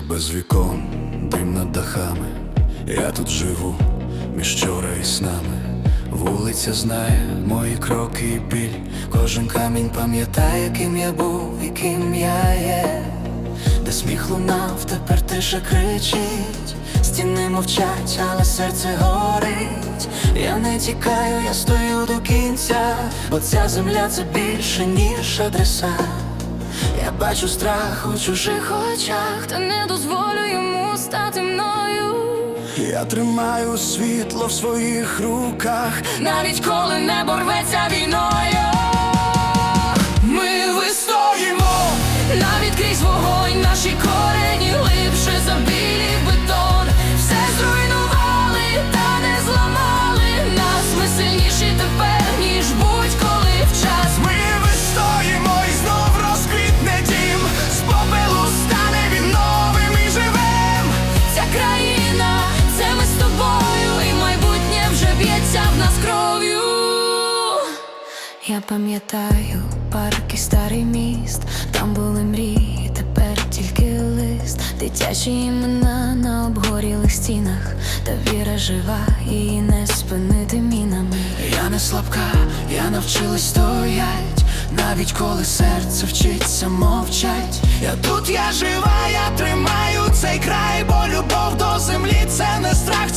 Місто без вікон, дим над дахами. Я тут живу між вчора і снами. Вулиця знає мої кроки і біль. Кожен камінь пам'ятає, ким я був і ким я є. Де сміх лунав, тепер тиша кричить. Стіни мовчать, але серце горить. Я не тікаю, я стою до кінця, бо ця земля це більше, ніж адреса. Я бачу страх у чужих очах, Та не дозволю йому стати мною, я тримаю світло в своїх руках. навіть коли не борветься війною. Я пам'ятаю парк і старий міст, там були мрії, тепер тільки лист, дитячі імена на обгорілих стінах, та віра жива, її не спинити мінами. Я не слабка, я навчилась стоять, навіть коли серце вчиться мовчать. Я тут, я жива, я тримаю цей край, бо любов до землі це не страх,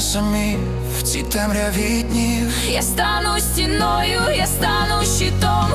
самі в цій темряві днів. Я стану стіною, я стану щитом,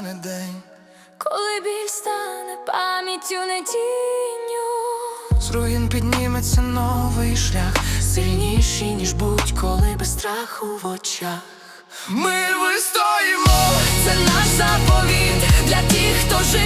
настане день, коли біль стане пам'яттю недінню З руїн підніметься новий шлях, сильніший, ніж будь-коли без страху в очах. Ми вистоїмо, це наш заповіт для тих, хто живе.